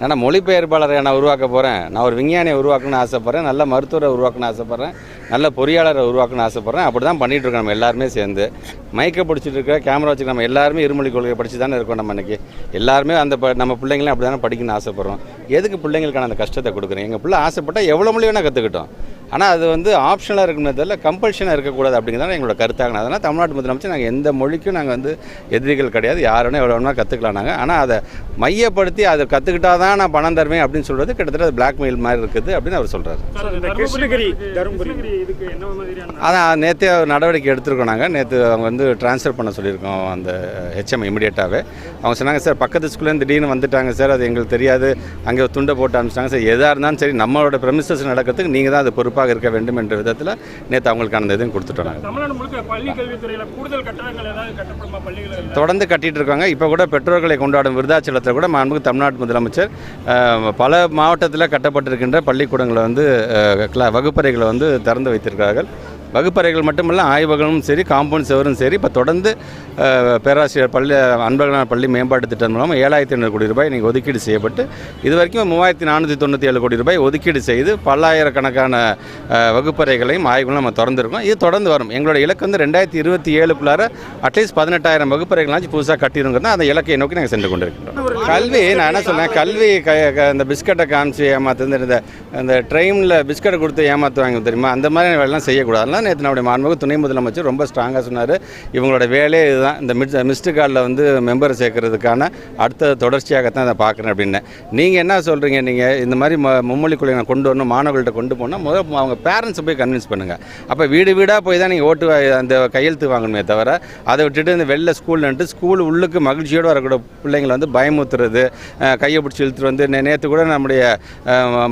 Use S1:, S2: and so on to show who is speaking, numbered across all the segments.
S1: நான் மொழிபெயர்ப்பாளரை நான் உருவாக்க போகிறேன் நான் ஒரு விஞ்ஞானியை உருவாக்கணும்னு ஆசைப்பட்றேன் நல்ல மருத்துவரை உருவாக்கணும்னு ஆசைப்பட்றேன் நல்ல பொறியாளரை உருவாக்கணும்னு ஆசைப்பட்றேன். அப்படி தான் பண்ணிகிட்டு இருக்கோம் நம்ம எல்லாருமே சேர்ந்து. மைக்கை பிடிச்சிட்டு இருக்க கேமரா வச்சு நம்ம எல்லாருமே இருமொழி கொள்கையை படித்து தானே இருக்கோம் நம்ம இன்னைக்கு எல்லாருமே அந்த ப- நம்ம பிள்ளைங்களும் அப்படி தானே படிக்கணும்னு ஆசைப்பட்றோம். எதுக்கு பிள்ளைங்களுக்கான அந்த கஷ்டத்தை கொடுக்குறேன் எங்கள் பிள்ளை ஆசைப்பட்டால் எவ்வளோ மொழி வேணால் கற்றுக்கிட்டோம் ஆனால் அது வந்து ஆப்ஷனலாக இருக்குமே தவிர கம்பல்ஷனாக இருக்கக்கூடாது அப்படிங்கிறத எங்களோட கருத்தாங்க அதனால் தமிழ்நாட்டு முதலமைச்சர் நாங்கள் எந்த மொழிக்கும் நாங்கள் வந்து எதிரிகள் கிடையாது. யார் வேணால் எவ்வளோ வேணால் கற்றுக்கலாம் நாங்கள் ஆனால் அதை மையப்படுத்தி அதை கற்றுக்கிட்டா தான் நான் பணம் தருவேன் அப்படின்னு சொல்கிறது கிட்டத்தட்ட அது பிளாக்மெயில் மாதிரி இருக்குது அப்படின்னு அவர் சொல்கிறார்
S2: சார் இந்த கிருஷ்ணகிரி தருமபுரி. இதுக்கு என்ன மாதிரியான
S1: அதான் நேற்றே நடவடிக்கை எடுத்திருக்கோம் நாங்கள் நேற்று அவங்க வந்து ட்ரான்ஸ்ஃபர் பண்ண சொல்லியிருக்கோம் அந்த ஹெச்எம் இமிடியேட்டாகவே அவங்க சொன்னாங்க சார் பக்கத்து ஸ்கூல்லேருந்து திடீர்னு வந்துட்டாங்க சார் அது எங்களுக்கு தெரியாது. அங்கே துண்டை போட்டு அனுப்பிச்சிட்டாங்க சார். எதாக இருந்தாலும் சரி நம்மளோட ப்ரெமிசஸ் நடக்கிறதுக்கு நீங்கள் தான் அது பொறுப்பாக இருக்க வேண்டும் என்ற விதத்தில் நேற்று அவங்களுக்கான இதையும் கொடுத்துட்டோம் நாங்கள்
S2: தமிழ்நாடு
S1: தொடர்ந்து கட்டிட்டு இருக்காங்க. இப்போ கூட பெற்றோர்களை கொண்டாடும் விருதாச்சலத்தில் கூட மாண்புக்கு தமிழ்நாட்டு முதலமைச்சர் பல மாவட்டத்தில் கட்டப்பட்டிருக்கின்ற பள்ளிக்கூடங்களை வந்து வகுப்பறைகளை வந்து திறந்து வைத்திருக்கிறார்கள். வகுப்பறைகள் மட்டுமல்ல ஆய்வகமும் சரி காம்பவுண்ட் செவரும் சரி இப்போ தொடர்ந்து பேராசிரியர் பள்ளி அன்பர்களான பள்ளி மேம்பாட்டு திட்டம் மூலமாக ஏழாயிரத்தி ஐநூறு கோடி ரூபாய் இன்றைக்கி ஒதுக்கீடு செய்யப்பட்டு இது வரைக்கும் மூவாயிரத்தி நானூற்றி தொண்ணூற்றி ஏழு கோடி ரூபாய் ஒதுக்கீடு செய்து பல்லாயிரக்கணக்கான வகுப்பறைகளையும் ஆய்வுகளும் நம்ம திறந்துருக்கோம். இது தொடர்ந்து வரும். எங்களோட இலக்கு வந்து ரெண்டாயிரத்தி இருபத்தி ஏழுக்குள்ளார அட்லீஸ்ட் பதினெட்டாயிரம் வகுப்பறைகளாச்சும் புதுசாக கட்டிருங்கிறது அந்த இலக்கை நோக்கி நாங்கள் சென்று கொண்டிருக்கிறோம். கல்வி நான் என்ன சொன்னேன் கல்வி க க- இந்த பிஸ்கட்டை காமிச்சு ஏமாத்து இந்த அந்த ட்ரெயினில் பிஸ்கட்டை கொடுத்து ஏமாற்றுவாங்க தெரியுமா? அந்த மாதிரி வேலைலாம் செய்யக்கூடாது தான் நேற்று நம்முடைய மாண்புமிகு துணை முதலமைச்சர் ரொம்ப ஸ்ட்ராங்காக சொன்னார். இவங்களோட வேலையே இதுதான். இந்த மிட் மிஸ்டு கார்டில் வந்து மெம்பர் சேர்க்கறதுக்கான அடுத்த தொடர்ச்சியாகத்தான் அதை பார்க்குறேன் அப்படின்னு. நீங்கள் என்ன சொல்கிறீங்க நீங்கள் இந்த மாதிரி ம மும்மொழி கொள்கை நான் கொண்டு வரணும் மாணவர்கள்ட்ட கொண்டு போனால் முதல் அவங்க பேரண்ட்ஸை போய் கன்வின்ஸ் பண்ணுங்கள் அப்போ வீடு வீடாக போய் தான் நீங்கள் ஓட்டு அந்த கையெழுத்து வாங்கணுமே தவிர அதை விட்டுட்டு இந்த வெளில ஸ்கூல்ன்ட்டு ஸ்கூல் உள்ளுக்கு மகிழ்ச்சியோடு வரக்கூடிய பிள்ளைங்களை வந்து பயமுத்துறது கையை பிடிச்சி இழுத்துட்டு வந்து நேற்று கூட நம்முடைய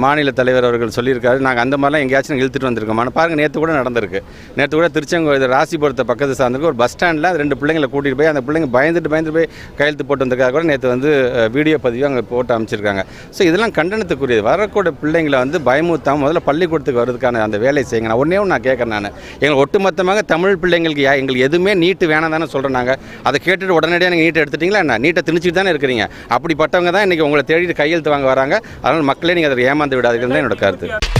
S1: மாநில தலைவர் அவர்கள் சொல்லியிருக்காரு. நாங்கள் அந்த மாதிரிலாம் எங்கேயாச்சும் இழுத்துட்டு வந்திருக்கோம் பாருங்கள் நேற்று கூட நடந்திருக்கு. நேற்று கூட திருச்செங்கோயில் ராசிபுரத்தை பக்கத்து சார்ந்திருக்கு ஒரு பஸ் ஸ்டாண்டில் ரெண்டு பிள்ளைங்களை கூட்டிகிட்டு போய் அந்த பிள்ளைங்க பயந்துட்டு பயந்துட்டு போய் கையெழுத்து போட்டு வந்திருக்காங்க கூட நேற்று வந்து வீடியோ பதிவு அங்கே போட்டு அமைச்சிருக்காங்க ஸோ இதெல்லாம் கண்டனத்துக்குரியது. வரக்கூடிய பிள்ளைங்களை வந்து பயமுத்தாமல் முதல்ல பள்ளிக்கூடத்துக்கு வர்றதுக்கான அந்த வேலையை செய்யுங்க. நான் ஒன்றே ஒன்று நான் கேட்குறேன் நான். எங்கள் ஒட்டுமொத்தமாக தமிழ் பிள்ளைங்களுக்கு எங்களுக்கு எதுவுமே நீட்டு வேணாம் தானே சொல்கிறேன் நாங்கள் அதை கேட்டுட்டு உடனடியாக நீங்கள் நீட்டை எடுத்துட்டீங்களா என்ன? நீட்டை திணிச்சிட்டு தானே இருக்கிறீங்க. அப்படிப்பட்டவங்க தான் இன்றைக்கி உங்களை தேடிட்டு கையெழுத்து வாங்க வராங்க. அதனால் மக்களே நீங்கள் அதை ஏமாந்து விடாதீங்கன்னு தான் என்னோட கருத்து.